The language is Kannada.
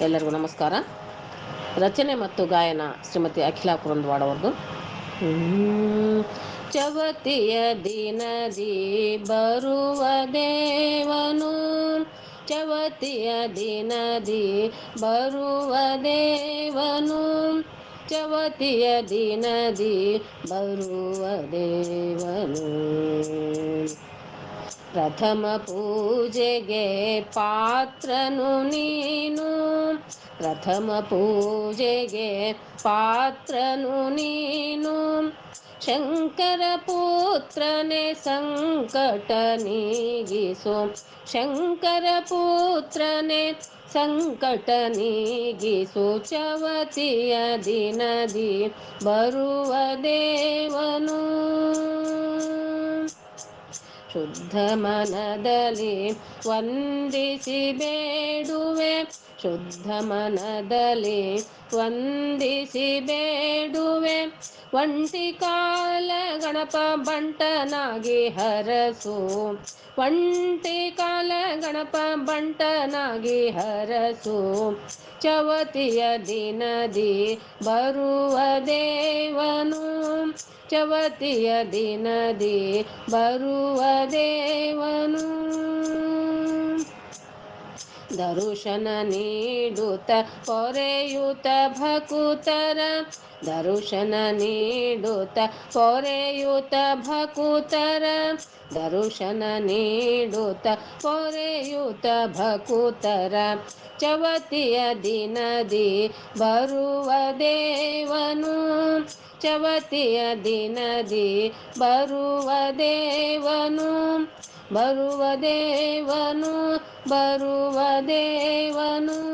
ಎಲ್ಲರಿಗೂ ನಮಸ್ಕಾರ. ರಚನೆ ಮತ್ತು ಗಾಯನ ಶ್ರೀಮತಿ ಅಖಿಲಾ ಕುರಂದ್ವಾಡ ಅವ್ರದ್ದು ಚವತಿಯ ದಿನದಿ ಬರುವ ದೇವನು. ಚವತಿಯ ದಿನದಿ ಬರುವ ದೇವನು. ಚವತಿಯ ದಿನದಿ ಬರುವ ದೇವನು. ಪ್ರಥಮ ಪೂಜೆಗೆ ಪಾತ್ರನು ನೀನು ಪ್ರಥಮ ಪೂಜೆಗೆ ಪಾತ್ರನು ನೀನು ಶಂಕರ ಪುತ್ರನೇ ಸಂಕಟ ನೀಗಿಸು ಶಂಕರ ಪುತ್ರನೇ ಸಂಕಟ ನೀಗಿಸು ಚವತಿಯ ದಿನದಿ ಬರುವ ದೇವನು ಶುದ್ಧ ಮನದಲ್ಲಿ ವಂದಿಸಿ ಬೇಡುವೆ ಶುದ್ಧ ಮನದಲ್ಲಿ ವಂದಿಸಿ ಬೇಡುವೆ ಒಂಟಿ ಕಾಲ ಗಣಪ ಬಂಟನಾಗಿ ಹರಸು. ಒಂಟಿ ಕಾಲ ಗಣಪ ಬಂಟನಾಗಿ ಹರಸು. ಚವತಿಯ ದಿನದಿ ಬರುವ ದೇವನು ಚವತಿಯ ದಿನದಿ ಬರುವ ದೇವನು. ದರುಶನ ನೀಡುತ್ತ ಪೊರೆಯುತ ಭಕುತರ. ದರುಶನ ನೀಡುತ್ತ ಪೊರೆಯುತ ಭಕುತರ. ದರುಶನ ನೀಡುತ್ತ ಪೊರೆಯುತ ಭಕುತರ. ಚವತಿಯ ದಿನದಿ ಬರುವ ದೇವನು. ಚವತಿಯ ದಿನದಿ ಬರುವ ದೇವನು ಬರುವ ದೇವನು ಬರುವ ದೇವನು.